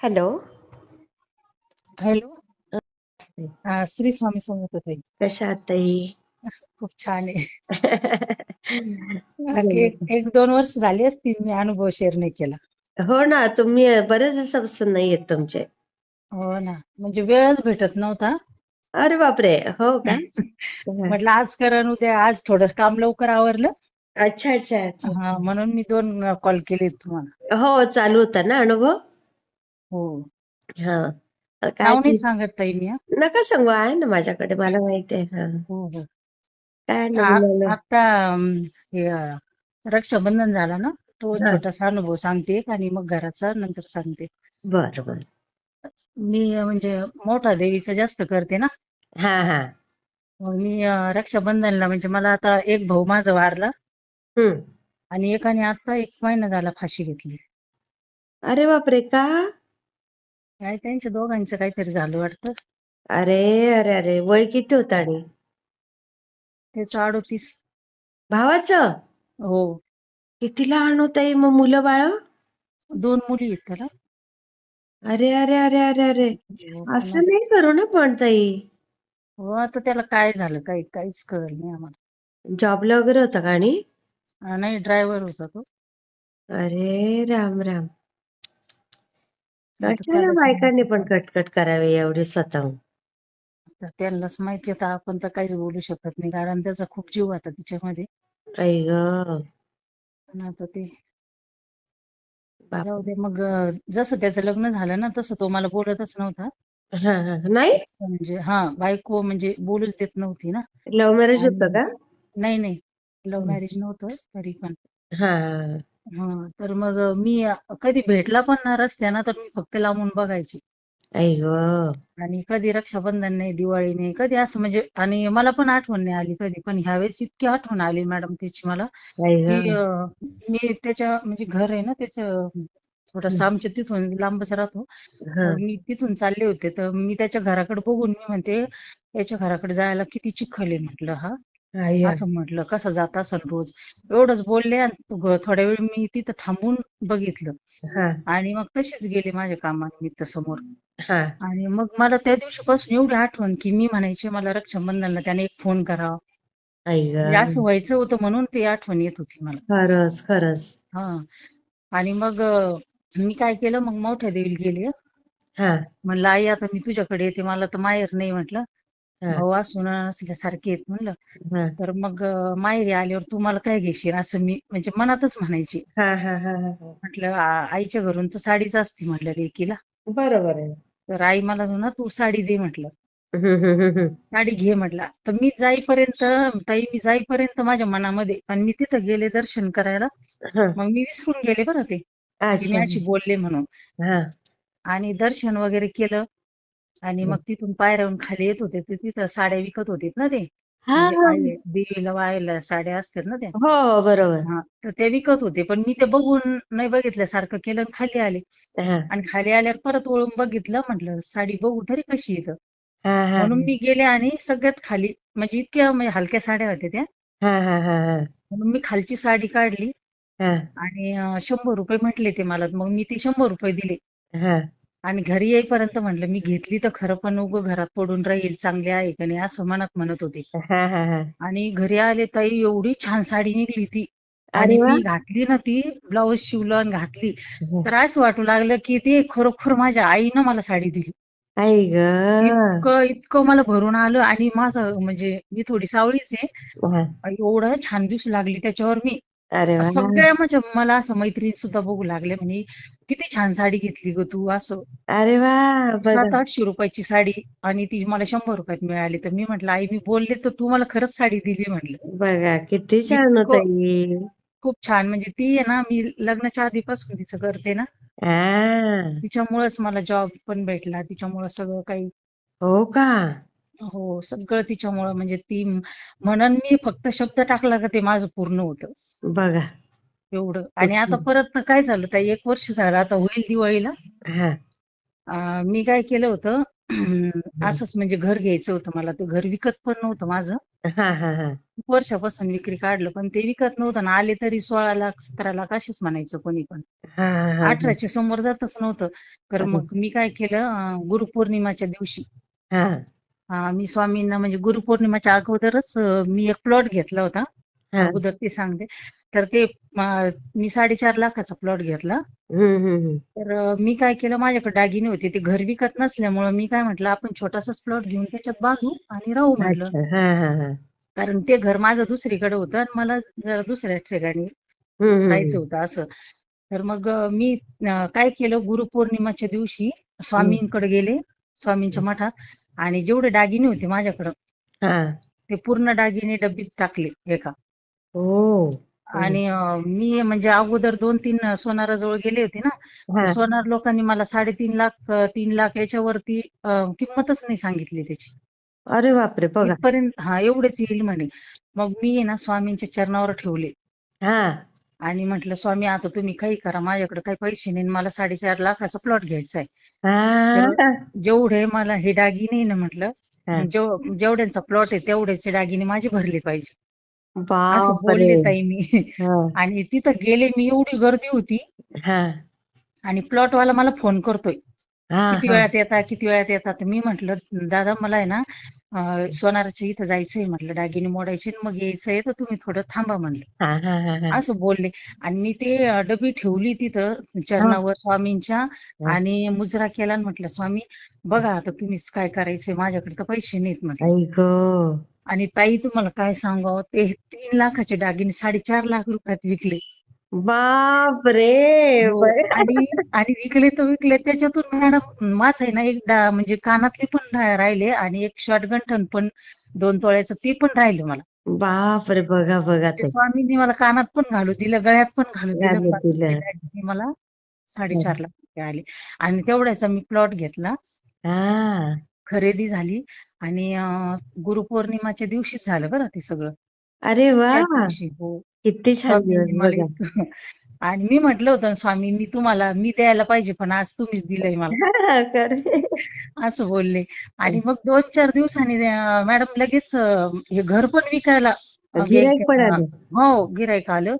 Hello hello हा, श्री स्वामी समर्थ ताई कशा आहात ताई खूप छान आहे. एक दोन वर्ष झाली असतील मी अनुभव शेअर नाही केला. हो ना तुम्ही बरेच दिवसापासून नाही येत तुमचे. हो ना म्हणजे वेळच भेटत नव्हता. अरे बापरे हो का? म्हटलं आज करण उद्या आज थोडं काम लवकर आवरलं. अच्छा अच्छा अच्छा. हा म्हणून मी दोन कॉल केले तुम्हाला. हो चालू होता ना अनुभव? हो. हा. काय नाव नाही ती- सांगत ताई मी हा. नका सांगू आहे ना माझ्याकडे मला माहिती आहे हा. हो हो. काय आ- हे अ, रक्षाबंधन झाला ना तो हा. छोटासा अनुभव सांगते एक आणि मग घराचा नंतर सांगते. बरं बरं. मी अ, म्हणजे मोठा देवीचं जास्त करते ना. हा हा. मग मी अ, रक्षाबंधनला म्हणजे मला आता एक भाऊ माझा वारला. आणि एकाने आता एक महिना झाला फाशी घेतली. अरे बापरे का? काय त्यांच्या दोघांचं काहीतरी झालं वाटतं. अरे अरे अरे वय किती होतं आणि? त्याचं अडोतीस. भावाचं? हो. किती लहान होत आहे मग मुलं बाळ? दोन मुली आहेत त्याला. अरे अरे अरे अरे अरे. हो, पण असं नाही करू ना पण ताई. हो आता त्याला काय झालं? काही काहीच कळलं नाही आम्हाला. जॉबला वगैरे होता का आणि? नाही ड्रायव्हर होता तो. अरे राम राम. त्यालाच बायकांनी पण. कटकट करावी एवढी स्वतःहून आता त्यांनाच माहिती आता आपण तर काहीच बोलू शकत नाही कारण त्याचा खूप जीव आता तिच्यामध्ये. आई ग. पण आता ते जाऊ दे मग अ, जसं त्याचं लग्न झालं ना तसं तो मला बोलतच नव्हता. हा हा नाही? म्हणजे हा बायको म्हणजे बोलूच देत नव्हती ना. लव्ह मॅरेज होतं आणि- का? नाही नाही. लव्ह. मॅरेज नव्हतं तरी पण. हा. हा तर मग मी कधी भेटला पण ना रस्त्यानं तर मी फक्त लांबून बघायची. आई ग. आणि कधी रक्षाबंधन नाही दिवाळी नाही कधी असं म्हणजे आणि मला पण आठवण नाही आली कधी पण ह्यावेळेस इतकी आठवण आली मॅडम त्याची मला. आई की अ, मी त्याच्या म्हणजे घर आहे ना त्याचं थोडंसं आमच्या तिथून लांबच राहतो. हा. मी तिथून चालले होते. तर मी त्याच्या घराकडे बघून मी म्हणते याच्या घराकडे जायला किती चिखल आहे म्हटलं हा. असं म्हटलं कसं जात असेल रोज? एवढंच बोलले आणि ग- थोड्या वेळ मी तिथं थांबून बघितलं. हा. आणि मग तशीच गेले माझ्या कामानिमित्त समोर हा. आणि मग मला त्या दिवशीपासून एवढी आठवण की मी म्हणायचे मला रक्षाबंधनला त्याने एक फोन करावा. आई म्हणजे असं व्हायचं होतं म्हणून ती आठवण येत होती मला. खरंच खरंच. हा. आणि मग अ, मी काय केलं मग मोठ्या देवीला गेले हा. म्हणलं आई आता मी तुझ्याकडे येते मला तर माहेर नाही म्हटलं. हा. भाऊ असून असल्यासारखे आहेत म्हणलं. हा. तर मग अ, माहेरी आल्यावर तू मला काय घेशील? असं मी म्हणजे मनातच म्हणायची. हा हा हा हा हा. म्हटलं आ- आईच्या घरून तर साडीच असती म्हटलं लेकीला. बरोबर आहे. तर आई मला ना तू साडी दे म्हटलं. हम्म, हम्म, हम्म, हम्म. साडी घे म्हटलं. तर मी जाईपर्यंत ताई मी जाईपर्यंत माझ्या मनामध्ये आणि मी तिथं गेले दर्शन करायला हा, मग मी विसरून गेले बरं ते. की अच्छा. मी अशी बोलले म्हणून. हा. आणि दर्शन वगैरे केलं. आणि मग तिथून पायऱ्याहून खाली येत होते. ते तिथं साड्या विकत होते ना ते. हा म्हणजे हा. देवीला वाहायला साड्या असतात ना त्या. हो हो बरोबर. हा तर ते विकत होते. पण मी ते बघून नाही बघितल्यासारखं केलं आणि खाली आले. हा. आणि खाली आल्यावर परत वळून बघितलं म्हटलं साडी बघू तरी कशी येतं हा हा. म्हणून मी गेले आणि सगळ्यात खाली म्हणजे इतक्या म्हणजे हलक्या साड्या होत्या त्या. हा हा हा हा. म्हणून मी खालची साडी काढली हा. आणि अं, शंभर रुपये म्हटले ते मला. मग मी ती शंभर रुपये दिले. हा. आणि घरी येईपर्यंत म्हणलं मी घेतली तर खरं पण उगं घरात पडून राहील चांगली आहे का नाही? असं मनात म्हणत होते. हा हा हा. आणि घरी आले ताई एवढी छान साडी निघली ती. अरे आणि वा. मी घातली ना ती ब्लाऊज शिवलं आणि घातली तर असं वाटू लागलं की ते खरोखर माझ्या आईनं मला साडी दिली. आई ग. इतकं इतकं मला भरून आलं. आणि माझं म्हणजे मी थोडी सावळीच आहे. हा. एवढं छान दिसू लागली त्याच्यावर मी. अरे सगळ्या म्हणजे मला असं मैत्रिणी सुद्धा बघू लागले म्हणे किती छान साडी घेतली ग तू असं. अरे बघा सात आठशे रुपयाची साडी आणि ती मला शंभर रुपयात मिळाली. तर मी म्हटलं आई मी बोलले तर तू मला खरंच साडी दिली म्हटलं. बघा किती छान इतकं- खूप छान. म्हणजे ती आहे ना मी लग्नाच्या आधीपासून तिचं करते ना. हा तिच्यामुळेच मला जॉब पण भेटला. तिच्यामुळे सगळं काही. हो का? हो सगळं तिच्यामुळं म्हणजे ती म्हणून मी फक्त शब्द टाकला का ते माझं पूर्ण होतं. बघा. एवढं. आणि आता परत काय झालं ताई एक वर्ष झालं आता होईल दिवाळीला. मी काय केलं होतं असंच म्हणजे घर घ्यायचं होतं मला. ते घर विकत पण नव्हतं माझं. हा हा हा. खूप वर्षापासून विक्री काढलं पण ते विकत नव्हतं. ना आले तरी सोळा लाख सतरा लाख अशीच म्हणायचं कोणी पण. अठराच्या समोर जातच नव्हतं. तर. मग मी काय केलं गुरुपौर्णिमाच्या दिवशी मी स्वामींना म्हणजे गुरुपौर्णिमाच्या अगोदरच मी एक प्लॉट घेतला होता. अगोदर ते सांगते. तर ते मी साडेचार लाखाचा प्लॉट घेतला. तर मी काय केलं माझ्याकडे दागिने होते. ते घर विकत नसल्यामुळं मी काय म्हटलं आपण छोटासाच प्लॉट घेऊन त्याच्यात बांधू आणि राहू म्हटलं. कारण ते घर माझं दुसरीकडे होतं आणि मला जरा दुसऱ्या ठिकाणी राहायचं होतं असं. तर मग मी काय केलं गुरुपौर्णिमाच्या दिवशी स्वामींकडे गेले स्वामींच्या मठात. आणि जेवढे दागिने होते माझ्याकडं हा. ते पूर्ण दागिने डब्बीत टाकले एका. ओ. आणि अं, मी म्हणजे अगोदर दोन तीन सोनाराजवळ गेले होते ना हा. सोनार लोकांनी मला साडेतीन लाख अं, तीन लाख याच्यावरती अं, किंमतच नाही सांगितली त्याची. अरे बापरे बघा. इथपर्यंत हा एवढेच येईल म्हणे. मग मी आहे ना स्वामींच्या चरणावर ठेवले. हा. आणि म्हटलं स्वामी आता तुम्ही काही करा माझ्याकडे काही पैसे नाही आणि मला साडेचार लाखाचा प्लॉट घ्यायचा आहे जेवढे मला हे दागिने ना म्हटलं. जेव- जेवढ्यांचा प्लॉट आहे तेवढ्याचे दागिने माझे भरले पाहिजे. असं बोलले ताई मी. आणि तिथं गेले मी एवढी गर्दी होती. हा. आणि प्लॉट वाला मला फोन करतोय. किती वेळात येतात किती वेळात येतात? मी म्हटलं दादा मला आहे ना सोनाराच्या इथं जायचंय म्हटलं दागिने मोडायचे आणि मग यायचंय तर तुम्ही थोडं थांबा म्हणलं हा हा हा हा. असं बोलले. आणि मी ते डबी ठेवली तिथं चरणावर स्वामींच्या आणि मुजरा केला आणि म्हटलं स्वामी बघा आता तुम्हीच काय करायचंय माझ्याकडे तर पैसे नाहीत म्हटलं. आणि ताई तुम्हाला काय सांगावं? ते तीन लाखाचे दागिने साडेचार लाख रुपयात विकले. बाप रे हो. आणि आणि विकले तर विकले. त्याच्यातून मॅडम माझं आहे ना एक डा- म्हणजे कानातले पण रा- राहिले आणि एक शॉर्ट गंठण पण दोन तोळ्याचं ते पण राहिलं मला. बाप रे बघा बघा ते ते. स्वामींनी मला कानात पण घालू दिलं गळ्यात पण घालू दिलं. मला साडेचार लाख रुपये आले. आणि तेवढ्याचा मी प्लॉट घेतला. हा. खरेदी झाली. आणि अं, गुरुपौर्णिमाच्या दिवशीच झालं बरं ते सगळं. अरे वा! हो किती छान स्वामींनी दिवस मला बघा इतकं- आणि मी म्हटलं होतं ना, स्वामी मी तुम्हाला मी द्यायला पाहिजे पण आज तुम्हीच दिलंय मला. खरे असं बोलले. आणि मग दोन चार दिवसांनी अं, मॅडम लगेच अं, हे घर पण विकायला अं, गिराईक घ्यायचे. पण आले. हो गिराईक आलं.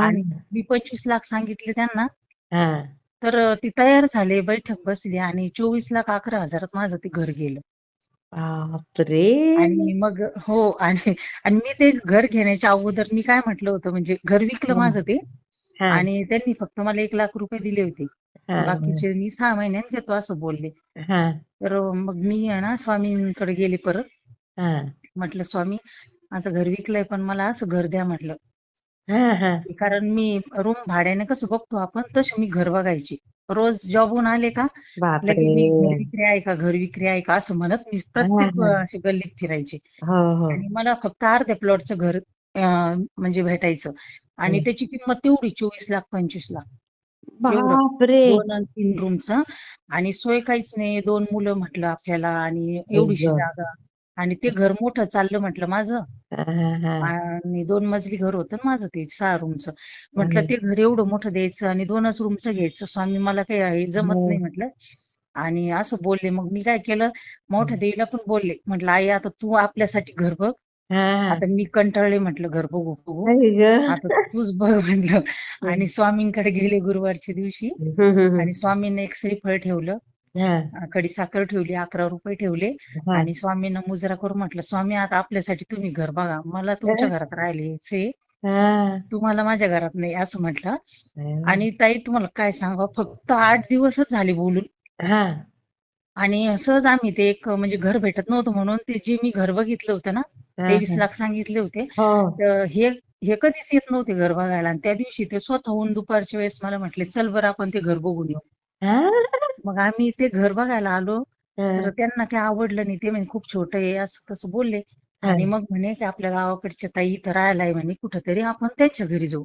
आणि मी पंचवीस लाख सांगितले त्यांना. हा. तर अं, ती तयार झाले बैठक बसली आणि चोवीस लाख अकरा हजारात माझं ते घर गेलं. बापरे! आणि मग हो आणि आणि मी ते घर घेण्याच्या अगोदर मी काय म्हटलं होतं म्हणजे घर विकलं हम्म. माझं ते हा. आणि त्यांनी फक्त मला एक लाख रुपये दिले होते. हा. बाकीचे मी सहा महिन्यात देतो असं बोलले. हा. तर मग मी आहे ना स्वामींकडे गेले परत. हा. म्हटलं स्वामी आता घर विकलंय पण मला असं घर द्या म्हटलं. हा हा. कारण मी रूम भाड्याने कसं बघतो आपण तशी मी घर बघायची. रोज जॉबहून आले का? लगे मी घर बापरे विक्री आहे का? घर विक्री आहे का? असं म्हणत मी प्रत्येक हा. अशी गल्लीत फिरायचे. हो हो. आणि मला फक्त अर्ध्या प्लॉटचं घर अं, म्हणजे भेटायचं. आणि हम्म. त्याची किंमत तेवढी चोवीस लाख पंचवीस लाख. एवढं. बापरे. दोन आणि तीन रूमचं आणि सोय काहीच नाही. दोन मुलं म्हटलं आपल्याला आणि एवढीशी गं. जागा. आणि ते घर मोठं चाललं म्हटलं माझं. हा हा. हा आणि दोन मजली घर होतं ना माझं ते सहा रूमचं म्हटलं हम्म. ते घर एवढं मोठं द्यायचं आणि दोनच रूमचं घ्यायचं. स्वामी मला काही हे जमत हो. नाही म्हटलं. आणि असं बोलले मग मी काय केलं? मोठ्या देवीला पण बोलले. म्हटलं आई आता तू आपल्यासाठी घर बघ. हा हा. आता मी कंटाळले म्हटलं घर बघू बघू. आता तूच बघ म्हटलं. आणि स्वामींकडे गेले गुरुवारच्या दिवशी. आणि स्वामींनी एक श्रीफळ ठेवलं. हा, खडी साखर ठेवली अकरा रुपये ठेवले. आणि स्वामींना मुजरा करून म्हटलं स्वामी आता आपल्यासाठी तुम्ही घर बघा मला तुमच्या घरात राहिले. तुम्हाला माझ्या घरात नाही असं म्हटलं. आणि ताई तुम्हाला काय सांगा फक्त आठ दिवसच झाले बोलून हा. आणि सहज आम्ही ते एक म्हणजे घर भेटत नव्हतं म्हणून ते जे मी घर बघितलं होतं ना तेवीस. लाख सांगितले होते हो तर हे हे कधीच येत नव्हते घर बघायला आणि त्या दिवशी ते स्वतःहून दुपारच्या वेळेस मला म्हटले चल बरं आपण ते घर बघून येऊ? मग आम्ही ते घर बघायला आलो. तर त्यांना काही आवडलं नाही ते म्हणे खूप छोटं आहे असं तसं बोलले. आणि मग म्हणे की आपल्या गावाकडच्या ताई इथं राहायला आहे म्हणे कुठंतरी आपण त्यांच्या घरी जाऊ.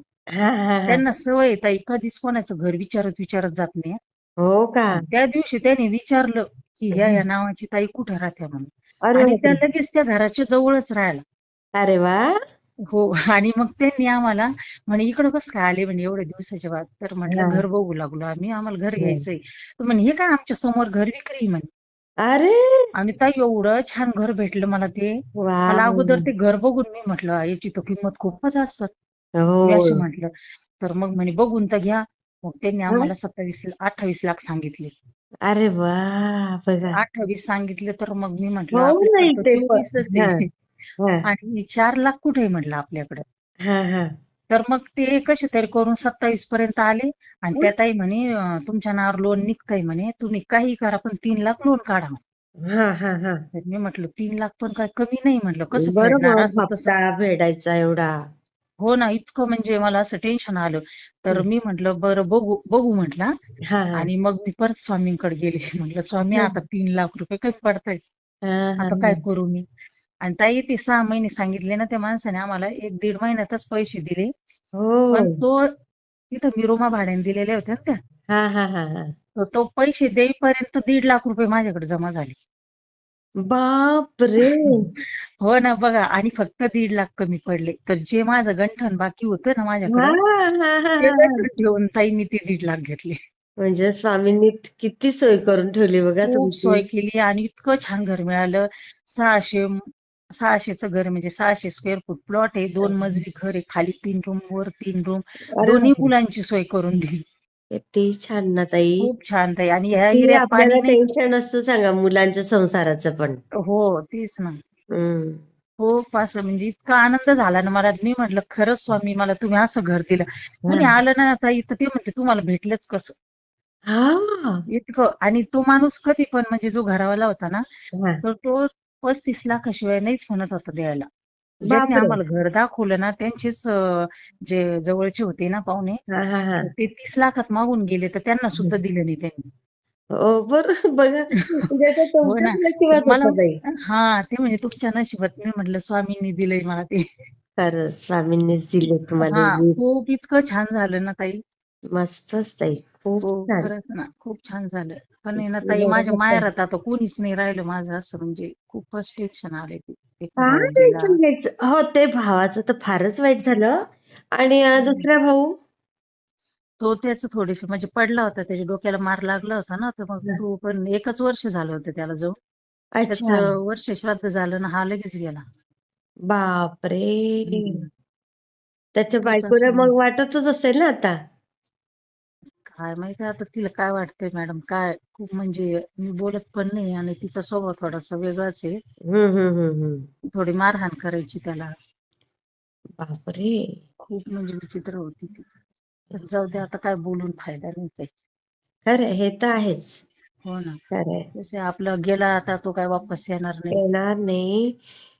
त्यांना सवय ताई कधीच कोणाचं घर विचारत विचारत जात नाही हो. का? त्या दिवशी त्यांनी विचारलं की ह्या या नावाची ताई कुठं राहते म्हणून? अरे आणि त्या. लगेच त्या घराच्या जवळच राहायला अरे वा! हो. आणि मग त्यांनी आम्हाला म्हणे इकडं कसं काय आले म्हणे एवढ्या दिवसाच्या बाद? तर म्हटलं हा. घर बघू लागलो आम्ही आम्हाला घर. घ्यायचंय. तर म्हणे हे काय आमच्यासमोर घर विक्री म्हणे. अरे! आणि ताई एवढं छान घर भेटलं मला ते. मला अगोदर ते घर बघून मी म्हटलं याची तर किंमत खूपच असत मी हो असं म्हटलं. तर मग म्हणे बघून तर घ्या. मग त्यांनी आम्हाला सत्तावीस अठ्ठावीस लाख सांगितले. अरे वा बघा. अठ्ठावीस सांगितले तर मग मी म्हटलं हो. आणि चार लाख कुठे आहे म्हटलं आपल्याकडे? हा हा. तर मग ते कसे तरी करून सत्तावीस पर्यंत आले आणि त्या ताई म्हणे अं, तुमच्या नावावर लोन निघतंय म्हणे तुम्ही काही करा पण तीन लाख लोन काढा म्हणे. हा हा हा. तर मी म्हटलं तीन लाख पण काय कमी नाही म्हटलं कसं बरं फेडणार मग असं तसं. हप्ता फेडायचा एवढा. हो ना इतकं म्हणजे मला असं टेन्शन आलं. तर. मी म्हटलं बरं बघू बघू म्हटलं हा. हा आणि मग मी परत स्वामींकडे गेले. म्हटलं स्वामी. आता तीन लाख रुपये कमी पडतायत. हा हा आता काय करू मी? आणि ताई ते सहा महिने सांगितले ना त्या माणसाने आम्हाला एक दीड महिन्यातच पैसे दिले. हो. पण तो तिथं मी रूमा भाड्याने दिलेल्या होत्या ना त्या. हा हा हा हा. तर तो पैसे देईपर्यंत दीड लाख रुपये माझ्याकडे जमा झाले. बाप रे हो ना बघा आणि फक्त दीड लाख कमी पडले. तर जे माझं गंठण बाकी होतं ना हा माझ्याकडे हा हा. ते हा गंठण ठेवून ताईंनी ते दीड लाख घेतले. म्हणजे स्वामींनी किती सोय करून ठेवली बघा खूप तुमची. सोय केली आणि इतकं छान घर मिळालं. सहाशे सहाशेचं घर म्हणजे सहाशे स्क्वेअर फूट प्लॉट आहे. दोन मजली घर आहे खाली तीन रूम वर तीन रूम दोन्ही. मुलांची सोय करून दिली. किती छान ना ताई. खूप छान ताई. आणि ह्या एरियात पाणी आपल्याला नाही. टेन्शन असतं सांगा मुलांच्या संसाराचं पण. हो तेच ना. हम्म. खूप असं म्हणजे इतका आनंद झाला ना मला. मी म्हटलं खरंच स्वामी मला तुम्ही असं घर दिलं. कुणी हा. आलं ना ताई तर ते म्हणते तुम्हाला भेटलंच कसं? हा. इतकं. आणि तो माणूस कधी पण म्हणजे जो घरावाला होता ना हा. तर तो पस्तीस लाखाशिवाय नाहीच म्हणत होता द्यायला. ज्यांनी आम्हाला घर दाखवलं ना त्यांचेच जे जवळचे होते ना पाहुणे हा हा हा. ते तीस लाखात मागून गेले तर त्यांना सुद्धा दिलं नाही त्यांनी. हो बरं बघा. ते हो हा ते म्हणजे तुमच्या नशिबात. मी म्हटलं स्वामींनी दिलंय मला ते. स्वामींनीच दिले तुम्हाला. खूप इतकं छान झालं ना ताई. मस्तच ताई. खूप हो छान. खरंच ना. खूप छान झालं. पण आहे ना ताई बरोबर माझ्या. माहेरात आता कोणीच नाही राहिलं माझं असं म्हणजे खूपच टेन्शन आले ते. गेला. घ्यायचं? हो ते भावाचं तर फारच वाईट झालं. आणि अं, दुसरा भाऊ? तो त्याच थोडेसे म्हणजे पडला होता त्याच्या डोक्याला मार लागला होता ना तर मग तो पण एकच वर्ष झालं होतं त्याला जाऊन. अच्छा. त्याचं वर्ष श्राद्ध झालं ना हा लगेच गेला. बापरे! हम्म. त्याच्या तोच बायकोला. मग वाटतच असेल ना आता. काय माहिती आता तिला काय वाटतंय मॅडम? काय? खूप म्हणजे मी बोलत पण नाही आणि तिचा स्वभाव थोडासा वेगळाच आहे. हम्म हम्म हम्म हम्म. थोडी मारहाण करायची त्याला. बापरे! खूप म्हणजे विचित्र होती ती. पण जाऊ दे आता काय बोलून फायदा नाही काही. खरं हे तर आहेच. हो ना. खरंय जसे आपलं गेला आता तो काय वापस येणार नाही. येणार नाही.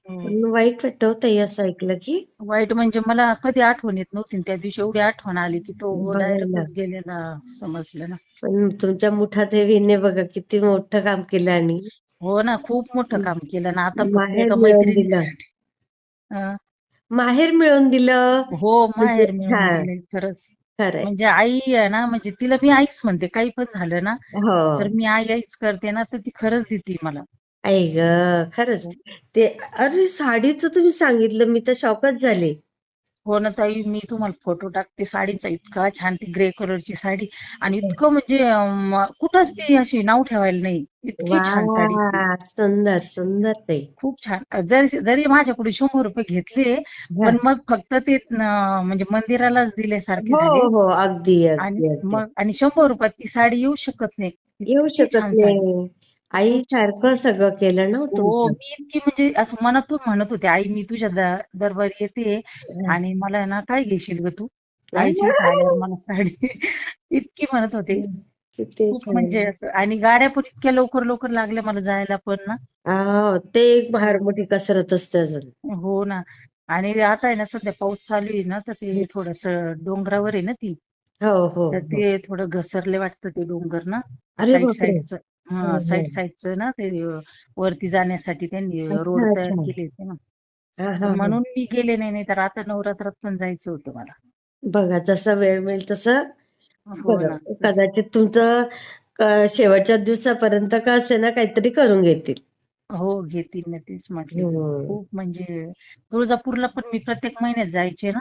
पण वाईट वाटतं ताई असं ऐकलं की. वाईट म्हणजे मला कधी आठवण येत नव्हती. आणि त्या दिवशी एवढी आठवण आली की तो. डायरेक्टच गेलेला समजलं ना. पण तुमच्या मुठा देवीने बघा किती मोठं काम केलं आणि. हो ना खूप मोठं काम केलं ना. आता फक्त माहेर एका मिळवून मैत्रिणीसाठी अं, माहेर मिळवून दिलं. हो माहेर म्हणजे- मिळून हा. दिले खरंच. खरंय. म्हणजे आई आहे ना म्हणजे तिला मी आईच म्हणते. काही पण झालं ना हो. तर मी आई आईच करते ना तर ती खरंच देते मला. आई ग खरंच. ते अरे साडीचं तुम्ही सांगितलं मी तर शॉकच झाले. हो ना ताई मी तुम्हाला फोटो टाकते. साडीचा इतका छान ती ग्रे कलरची साडी. आणि इतकं म्हणजे अं, कुठंच ती अशी नाव ठेवायला नाही. इतकी छान साडी ती. सुंदर सुंदर ताई. खूप छान. जरी जरी माझ्याकडे शंभर रुपये घेतले पण मग फक्त ते म्हणजे मंदिरालाच दिल्यासारखे हो झाले. हो अगदी आणि अगदी. अगदी मग आणि शंभर रुपयात ती साडी येऊ शकत नाही. येऊ इतकी शकत छान साडी. नाही. आई सारखं सगळं केलं ना हो तुमचं? मी इतकी म्हणजे असं मनातून म्हणत होते आई मी तुझ्या द- दरबारी येते आणि मला ना काय घेशील ग तू? आईच्या इथं आल्यावर मला साडी इतकी म्हणत होते. किती खूप छान. म्हणजे असं आणि गाड्या पण इतक्या लवकर लवकर लागल्या मला जायला पण ना. ते एक फार मोठी कसरत असते अजून. हो ना. आणि आता आहे ना सध्या पाऊस चालू आहे ना तर ते थोडस डोंगरावर आहे ना ती. हो हो तर हो. ते थोडं घसरले वाटतं ते डोंगर ना अरे साईड बापरे! साईडचं. हो, हा हो. साईड साईडचं ना ते वरती जाण्यासाठी त्यांनी अच्छा, रोड तयार अच्छा. केले होते ना हा, हा, हा. म्हणून मी गेले नाही नाही तर आता नवरात्रात पण जायचं होतं मला बघा जसा वेळ मिळेल तसं हो बघा ना कदाचित तुमचं शेवटच्या दिवसापर्यंत का असे ना काहीतरी करून घेतील हो घेतील ना तेच म्हटले हम्म. खूप म्हणजे तुळजापूरला पण मी प्रत्येक महिन्यात जायचे ना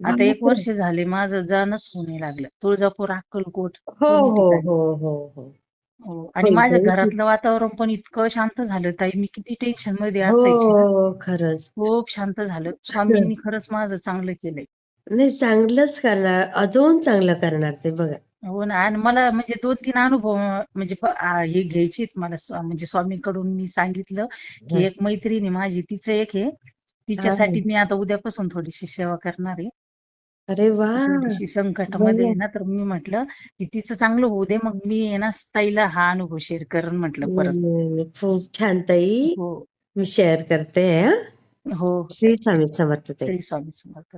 आता एक. वर्ष झाले माझं जाणंच होणे लागलं तुळजापूर अक्कलकोट हो दोन्ही हो ठिकाणी हो हो हो हो. आणि माझ्या. घरातलं वातावरण पण इतकं शांत झालं ताई. मी किती टेन्शनमध्ये असायचे. ना हो खरंच. खूप शांत झालं. स्वामींनी खरंच माझं चांगलं केलंय. नाही चांगलंच करणार. अजून चांगलं करणार ते बघा. हो ना. आणि मला म्हणजे दोन तीन अनुभव अं, म्हणजे प- आ, हे घ्यायचेत मला म्हणजे स्वामींकडून मी सांगितलं की हा. एक मैत्रीण आहे माझी. तिचं एक आहे. तिच्यासाठी मी आता उद्यापासून थोडीशी सेवा करणार आहे. अरे वा! थोडीशी संकटामध्ये बरं. आहे ना तर मी म्हटलं की तिचं चांगलं होऊ दे मग मी आहे ना ताईला हा अनुभव शेअर करेन म्हटलं परत. खूप छान ताई. हो. मी शेअर करते हा. हो. श्री स्वामी समर्थ ताई. श्री स्वामी समर्थ.